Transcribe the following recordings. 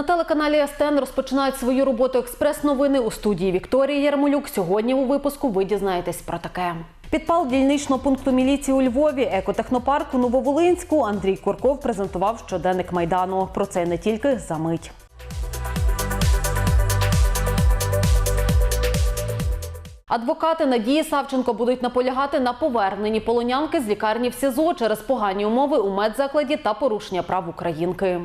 На телеканалі СТН розпочинають свою роботу експрес-новини у студії Вікторії Ярмолюк. Сьогодні у випуску ви дізнаєтесь про таке. Підпал дільничного пункту міліції у Львові, екотехнопарк у Нововолинську. Андрій Курков презентував щоденник майдану. Про це не тільки за мить. Адвокати Надії Савченко будуть наполягати на поверненні полонянки з лікарні в СІЗО через погані умови у медзакладі та порушення прав українки.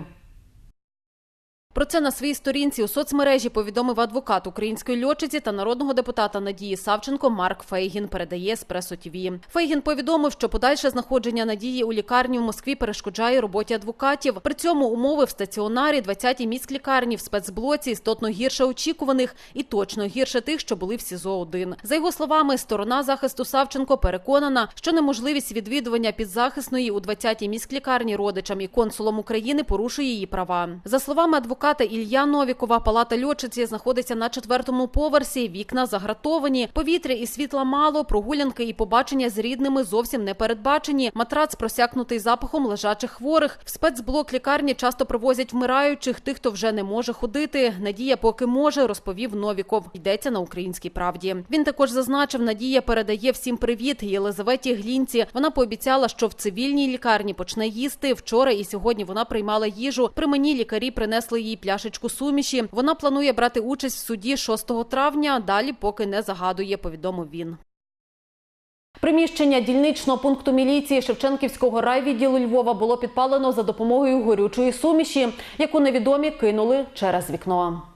Про це на своїй сторінці у соцмережі повідомив адвокат української льотчиці та народного депутата Надії Савченко Марк Фейгін. Передає Еспресо ТІВІ. Фейгін повідомив, що подальше знаходження Надії у лікарні в Москві перешкоджає роботі адвокатів. При цьому умови в стаціонарі 20-й міськлікарні в спецблоці істотно гірше очікуваних і точно гірше тих, що були в СІЗО 1 За його словами, сторона захисту Савченко переконана, що неможливість відвідування підзахисної у 20-й міськлікарні родичам і консулом України порушує її права. За словами адвоката Ілля Новікова, палата льотчиці знаходиться на четвертому поверсі. Вікна загратовані, повітря і світла мало, прогулянки і побачення з рідними зовсім не передбачені. Матрац просякнутий запахом лежачих хворих. В спецблок лікарні часто привозять вмираючих, тих, хто вже не може ходити. Надія поки може, розповів Новіков. Йдеться на українській правді. Він також зазначив, Надія передає всім привіт Єлизаветі Глінці. Вона пообіцяла, що в цивільній лікарні почне їсти. Вчора і сьогодні вона приймала їжу. При мені лікарі принесли їй пляшечку суміші. Вона планує брати участь в суді 6 травня. Далі поки не загадує, повідомив він. Приміщення дільничного пункту міліції Шевченківського райвідділу Львова було підпалено за допомогою горючої суміші, яку невідомі кинули через вікно.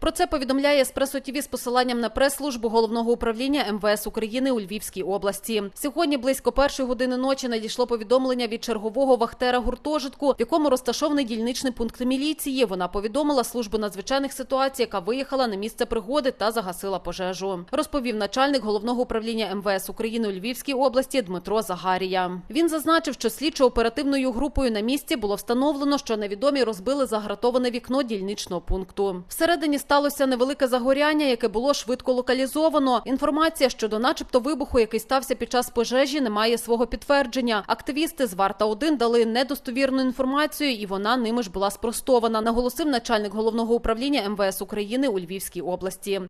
Про це повідомляє Еспресо ТІВІ з посиланням на прес-службу головного управління МВС України у Львівській області. Сьогодні близько першої години ночі надійшло повідомлення від чергового вахтера гуртожитку, в якому розташований дільничний пункт міліції. Вона повідомила службу надзвичайних ситуацій, яка виїхала на місце пригоди та загасила пожежу. Розповів начальник головного управління МВС України у Львівській області Дмитро Загарія. Він зазначив, що слідчо-оперативною групою на місці було встановлено, що невідомі розбили загратоване вікно дільничного пункту. Всередині сталося невелике загоряння, яке було швидко локалізовано. Інформація щодо, начебто, вибуху, який стався під час пожежі, не має свого підтвердження. Активісти з Варта 1 дали недостовірну інформацію, і вона ними ж була спростована. Наголосив начальник головного управління МВС України у Львівській області.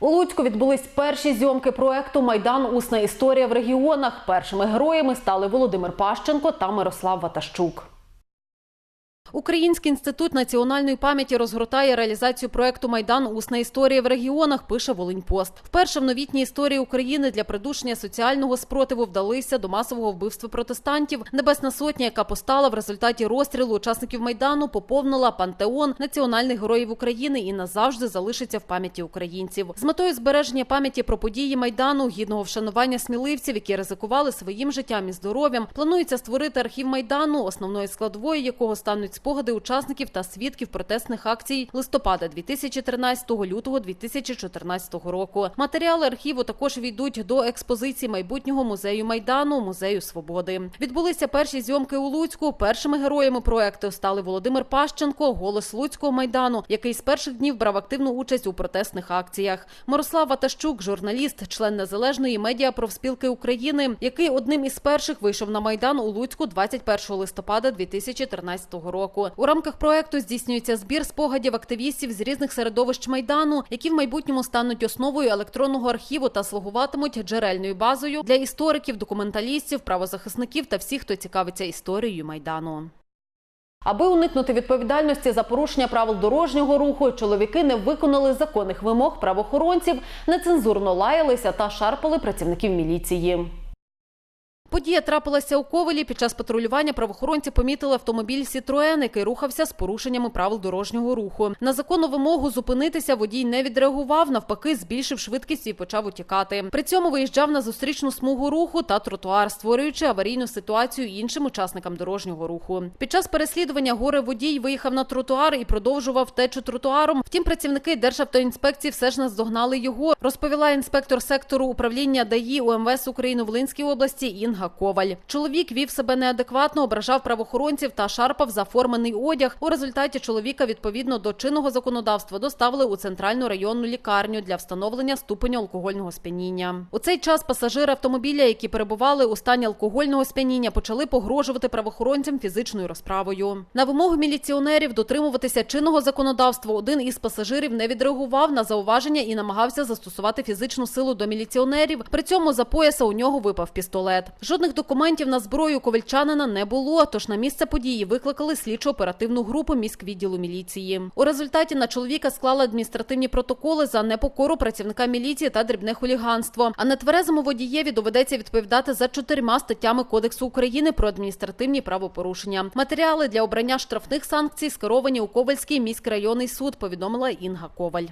У Луцьку відбулись перші зйомки проекту Майдан Усна історія в регіонах. Першими героями стали Володимир Пащенко та Мирослав Ватащук. Український інститут національної пам'яті розгортає реалізацію проекту Майдан Усна історія в регіонах. Пише Волиньпост. Вперше в новітній історії України для придушення соціального спротиву вдалися до масового вбивства протестантів. Небесна сотня, яка постала в результаті розстрілу учасників майдану, поповнила пантеон національних героїв України і назавжди залишиться в пам'яті українців. З метою збереження пам'яті про події майдану, гідного вшанування сміливців, які ризикували своїм життям і здоров'ям. Планується створити архів майдану, основною складовою якого стануть спогади учасників та свідків протестних акцій листопада 2013 лютого 2014 року. Матеріали архіву також війдуть до експозиції майбутнього музею майдану, музею свободи. Відбулися перші зйомки у Луцьку. Першими героями проекту стали Володимир Пащенко, голос Луцького майдану, який з перших днів брав активну участь у протестних акціях. Мирослав Ватащук, журналіст, член незалежної медіа профспілки України, який одним із перших вийшов на майдан у Луцьку 21 листопада 2013 року. У рамках проекту здійснюється збір спогадів активістів з різних середовищ майдану, які в майбутньому стануть основою електронного архіву та слугуватимуть джерельною базою для істориків, документалістів, правозахисників та всіх, хто цікавиться історією майдану. Аби уникнути відповідальності за порушення правил дорожнього руху, чоловіки не виконали законних вимог правоохоронців, нецензурно лаялися та шарпали працівників міліції. Подія трапилася у Ковелі. Під час патрулювання правоохоронці помітили автомобіль Сітроен, який рухався з порушеннями правил дорожнього руху. На законну вимогу зупинитися водій не відреагував, навпаки, збільшив швидкість і почав утікати. При цьому виїжджав на зустрічну смугу руху та тротуар, створюючи аварійну ситуацію іншим учасникам дорожнього руху. Під час переслідування горе водій виїхав на тротуар і продовжував втечу тротуаром. Втім, працівники Державтоінспекції все ж наздогнали його. Розповіла інспектор сектору управління ДАІ УМВС України в Волинській області Інга. Інга Коваль. Чоловік вів себе неадекватно, ображав правоохоронців та шарпав заформений одяг. У результаті чоловіка відповідно до чинного законодавства доставили у центральну районну лікарню для встановлення ступеню алкогольного сп'яніння. У цей час пасажири автомобіля, які перебували у стані алкогольного сп'яніння, почали погрожувати правоохоронцям фізичною розправою. На вимогу міліціонерів дотримуватися чинного законодавства один із пасажирів не відреагував на зауваження і намагався застосувати фізичну силу до міліціонерів. При цьому за пояса у нього випав пістолет. Жодних документів на зброю ковальчанина не було. Тож на місце події викликали слідчо-оперативну групу міськвідділу міліції. У результаті на чоловіка склали адміністративні протоколи за непокору працівника міліції та дрібне хуліганство. А нетверезому водієві доведеться відповідати за чотирма статтями Кодексу України про адміністративні правопорушення. Матеріали для обрання штрафних санкцій скеровані у Ковальський міськрайонний суд. Повідомила Інга Коваль.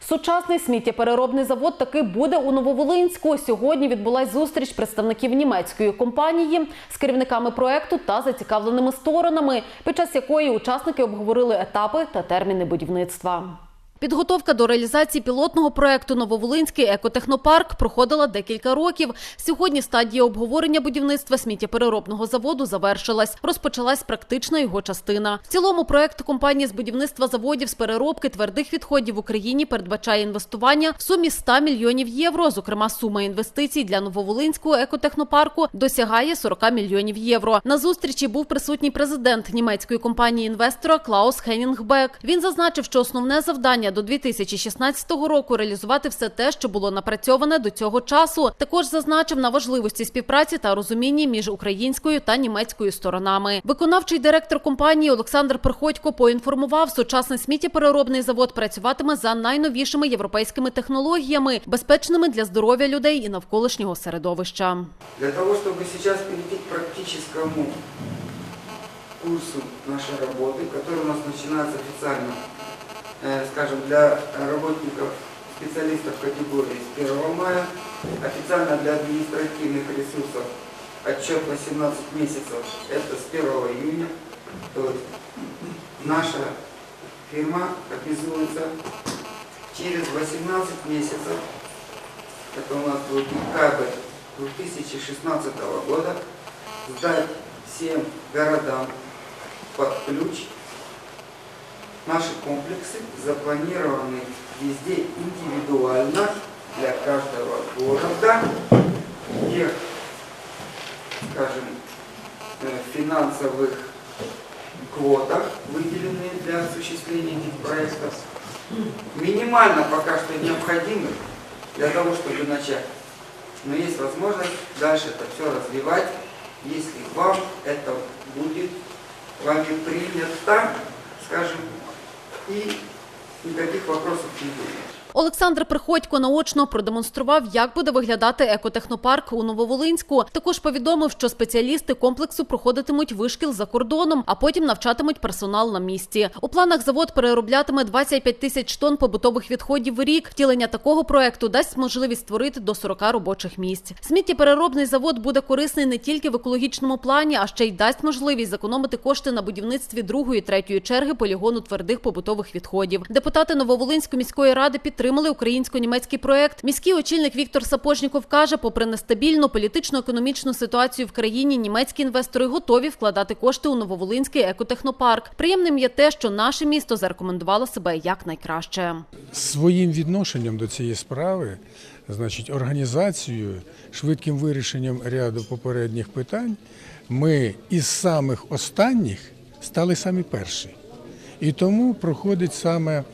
Сучасний сміттєпереробний завод таки буде у Нововолинську. Сьогодні відбулась зустріч представників німецької компанії з керівниками проекту та зацікавленими сторонами, під час якої учасники обговорили етапи та терміни будівництва. Підготовка до реалізації пілотного проекту Нововолинський екотехнопарк проходила декілька років. Сьогодні стадія обговорення будівництва сміттєпереробного заводу завершилась. Розпочалась практична його частина. В цілому проект компанії з будівництва заводів з переробки твердих відходів в Україні передбачає інвестування в сумі 100 мільйонів євро. Зокрема, сума інвестицій для Нововолинського екотехнопарку досягає 40 мільйонів євро. На зустрічі був присутній президент німецької компанії інвестора Клаус Хенінгбек. Він зазначив, що основне завдання до 2016 року реалізувати все те, що було напрацьоване до цього часу. Також зазначив на важливості співпраці та розумінні між українською та німецькою сторонами. Виконавчий директор компанії Олександр Приходько поінформував, сучасний сміттєпереробний завод працюватиме за найновішими європейськими технологіями, безпечними для здоров'я людей і навколишнього середовища. Для того, чтобы сейчас перейти к практическому курсу нашей работы, который у нас начинается официально, э, Скажем, для работников, специалистов категории с 1 мая, официально для административных ресурсов отчет 18 месяцев, это с 1 июня, то есть наша фирма обязуется через 18 месяцев, это у нас будет декабрь 2016 года, сдать всем городам под ключ наши комплексы, запланированы везде индивидуально для каждого города, тех, скажем, э, финансовых квотах, выделенные для осуществления этих проектов, минимально пока что необходимых для того, чтобы начать. Но есть возможность дальше это все развивать, если вам это будет вами принято, скажем, и никаких вопросов не будет. Олександр Приходько наочно продемонстрував, як буде виглядати екотехнопарк у Нововолинську. Також повідомив, що спеціалісти комплексу проходитимуть вишкіл за кордоном, а потім навчатимуть персонал на місці. У планах завод перероблятиме 25 тисяч тонн побутових відходів в рік. Втілення такого проекту дасть можливість створити до 40 робочих місць. Сміттєпереробний завод буде корисний не тільки в екологічному плані, а ще й дасть можливість зекономити кошти на будівництві другої, третьої черги полігону твердих побутових відходів. Депутати Нововолинської міської ради підтримали українсько-німецький проект. Міський очільник Віктор Сапожніков каже, попри нестабільну політично-економічну ситуацію в країні, німецькі інвестори готові вкладати кошти у Нововолинський екотехнопарк. Приємним є те, що наше місто зарекомендувало себе якнайкраще. своїм відношенням до цієї справи, значить, організацією, швидким вирішенням ряду попередніх питань, ми із самих останніх стали самі перші. І тому проходить саме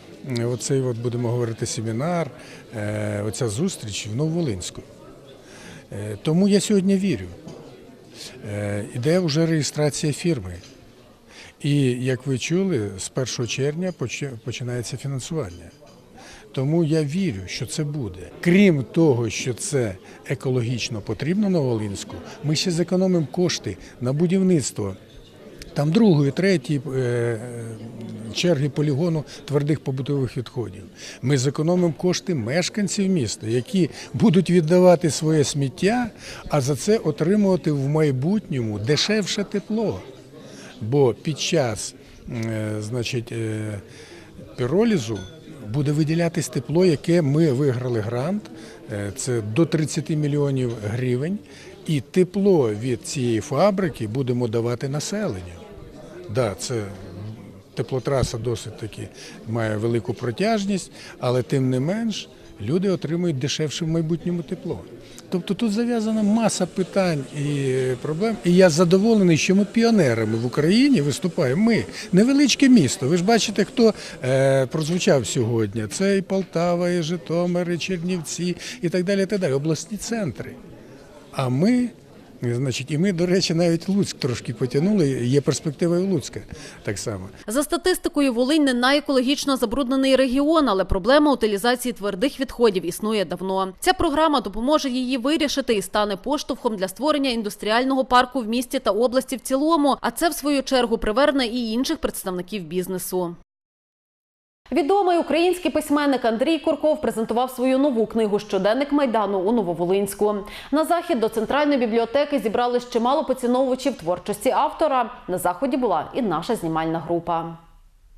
оцей, от, будемо говорити, семінар, е, оця зустріч в Нововолинську. Е, Тому я сьогодні вірю. Е, Іде вже реєстрація фірми. І як ви чули, з 1 червня починається фінансування. Тому я вірю, що це буде. Крім того, що це екологічно потрібно на Волинську, ми ще зекономимо кошти на будівництво там другої, третьої черги полігону твердих побутових відходів. Ми зекономимо кошти мешканців міста, які будуть віддавати своє сміття, а за це отримувати в майбутньому дешевше тепло. Бо під час е, значить, е, піролізу буде виділятись тепло, яке ми виграли грант. Е, Це до 30 мільйонів гривень. І тепло від цієї фабрики будемо давати населенню. Да, це теплотраса досить таки має велику протяжність, але тим не менш люди отримують дешевше в майбутньому тепло. Тобто тут зав'язана маса питань і проблем. І я задоволений, що ми піонерами в Україні виступаємо. Ми невеличке місто. Ви ж бачите, хто е, прозвучав сьогодні. Це і Полтава, і Житомир, і Чернівці, і так далі. І так далі. Обласні центри. А ми, значить, і ми, до речі, навіть Луцьк трошки потягнули. Є перспектива і Луцька так само. За статистикою, Волинь не найекологічно забруднений регіон, але проблема утилізації твердих відходів існує давно. Ця програма допоможе її вирішити і стане поштовхом для створення індустріального парку в місті та області в цілому. А це в свою чергу приверне і інших представників бізнесу. Відомий український письменник Андрій Курков презентував свою нову книгу Щоденник майдану у Нововолинську. На захід до центральної бібліотеки зібрали чимало поціновувачів творчості автора. На заході була і наша знімальна група.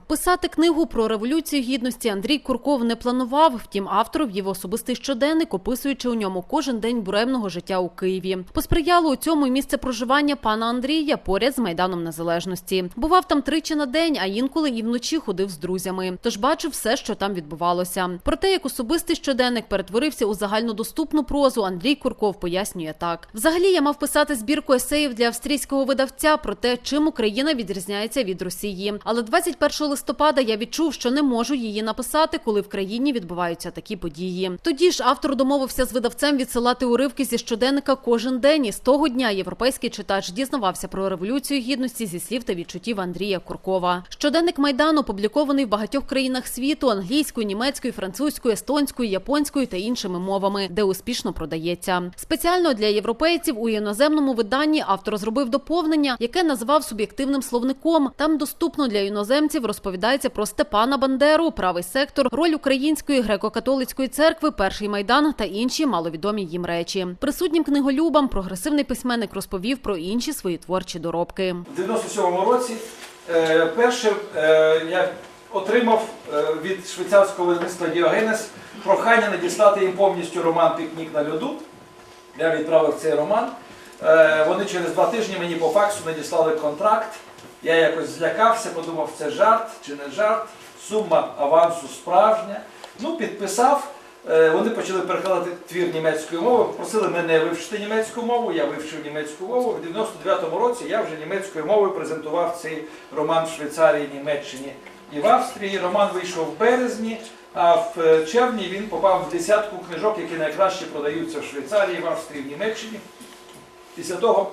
Писати книгу про революцію гідності Андрій Курков не планував. Втім, автор вів особистий щоденник, описуючи у ньому кожен день буремного життя у Києві. Посприяло у цьому місце проживання пана Андрія поряд з майданом незалежності. Бував там тричі на день, а інколи і вночі ходив з друзями. Тож бачив все, що там відбувалося. Про те, як особистий щоденник перетворився у загальнодоступну прозу, Андрій Курков пояснює так: взагалі я мав писати збірку есеїв для австрійського видавця про те, чим Україна відрізняється від Росії. Але 21 листопада я відчув, що не можу її написати, коли в країні відбуваються такі події. Тоді ж автор домовився з видавцем відсилати уривки зі щоденника кожен день. І з того дня європейський читач дізнавався про революцію гідності зі слів та відчуттів Андрія Куркова. Щоденник майдану опублікований в багатьох країнах світу англійською, німецькою, французькою, естонською, японською та іншими мовами, де успішно продається. Спеціально для європейців у іноземному виданні автор зробив доповнення, яке назвав суб'єктивним словником. Там доступно для іноземців розповідається про Степана Бандеру, правий сектор, роль української греко-католицької церкви, перший майдан та інші маловідомі їм речі. Присутнім книголюбам прогресивний письменник розповів про інші свої творчі доробки. В 97-му році е, перше я отримав е, від швейцарського видавництва Діогенес прохання надіслати їм повністю роман Пікнік на льоду. Я відправив цей роман. Е, вони через два тижні мені по факсу надіслали контракт. Я якось злякався, подумав, це жарт чи не жарт. Сума авансу справжня. Ну, підписав. Е, Вони почали перекладати твір німецькою мовою, просили мене вивчити німецьку мову, я вивчив німецьку мову. В 99-му році я вже німецькою мовою презентував цей роман в Швейцарії, Німеччині і в Австрії. Роман вийшов в березні, а в е, червні він попав в десятку книжок, які найкраще продаються в Швейцарії, в Австрії, в Німеччині. Після того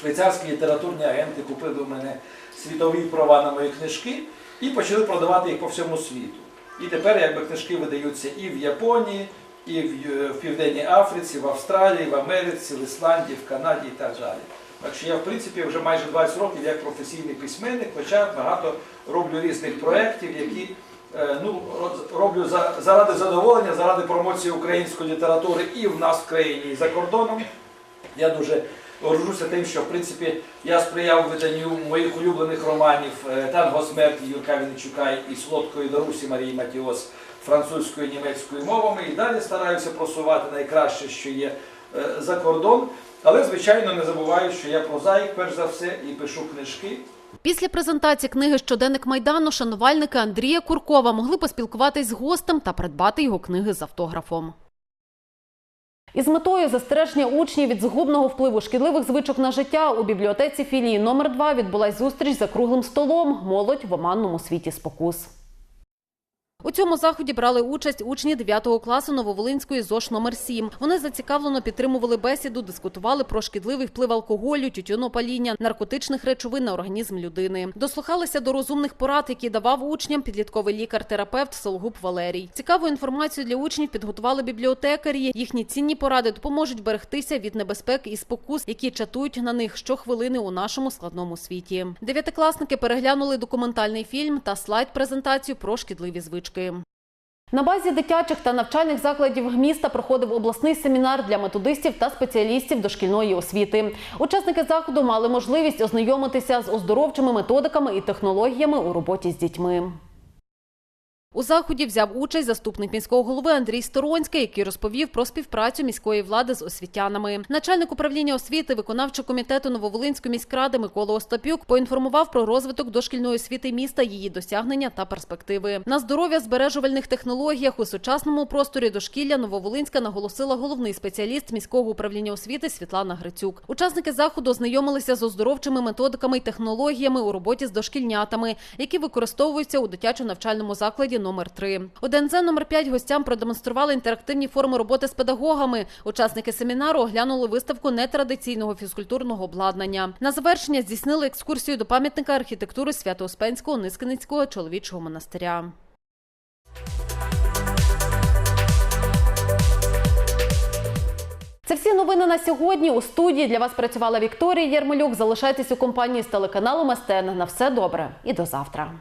швейцарські літературні агенти купили у мене світові права на мої книжки і почали продавати їх по всьому світу. І тепер якби книжки видаються і в Японії, і в, в Південній Африці, в Австралії, в Америці, в Ісландії, в Канаді і так далі. Так що я, в принципі, вже майже 20 років як професійний письменник, хоча багато роблю різних проєктів, які е, ну, роблю за, заради задоволення, заради промоції української літератури і в нас в країні, і за кордоном. Я дуже горжуся тим, що в принципі я сприяв виданню моїх улюблених романів е, Танго смерті Юрка Вінничука і Солодкої Дарусі Марії Матіос французькою і німецькою мовами. І далі стараюся просувати найкраще, що є е, за кордон. Але, звичайно, не забуваю, що я прозаїк, перш за все, і пишу книжки. Після презентації книги Щоденник майдану шанувальники Андрія Куркова могли поспілкуватись з гостем та придбати його книги з автографом. Із метою застереження учнів від згубного впливу шкідливих звичок на життя у бібліотеці філії номер 2 відбулась зустріч за круглим столом Молодь в оманному світі спокус. У цьому заході брали участь учні 9 класу Нововолинської ЗОШ номер 7 Вони зацікавлено підтримували бесіду, дискутували про шкідливий вплив алкоголю, тютюнопаління, наркотичних речовин на організм людини. Дослухалися до розумних порад, які давав учням підлітковий лікар-терапевт Сологуб Валерій. Цікаву інформацію для учнів підготували бібліотекарі. Їхні цінні поради допоможуть берегтися від небезпек і спокус, які чатують на них щохвилини у нашому складному світі. Дев'ятикласники переглянули документальний фільм та слайд-презентацію про шкідливі звички. На базі дитячих та навчальних закладів міста проходив обласний семінар для методистів та спеціалістів дошкільної освіти. Учасники заходу мали можливість ознайомитися з оздоровчими методиками і технологіями у роботі з дітьми. У заході взяв участь заступник міського голови Андрій Сторонський, який розповів про співпрацю міської влади з освітянами. Начальник управління освіти виконавчого комітету Нововолинської міськради Микола Остапюк поінформував про розвиток дошкільної освіти міста, її досягнення та перспективи. На здоров'я збережувальних технологіях у сучасному просторі дошкілля Нововолинська наголосила головний спеціаліст міського управління освіти Світлана Грицюк. Учасники заходу ознайомилися з оздоровчими методиками і технологіями у роботі з дошкільнятами, які використовуються у дитячо-навчальному закладі номер 3 У ДНЗ номер 5 гостям продемонстрували інтерактивні форми роботи з педагогами. Учасники семінару оглянули виставку нетрадиційного фізкультурного обладнання. На завершення здійснили екскурсію до пам'ятника архітектури Свято-Успенського Нискиницького чоловічого монастиря. Це всі новини на сьогодні. У студії для вас працювала Вікторія Єрмолюк. Залишайтесь у компанії з телеканалом СТН. На все добре і до завтра.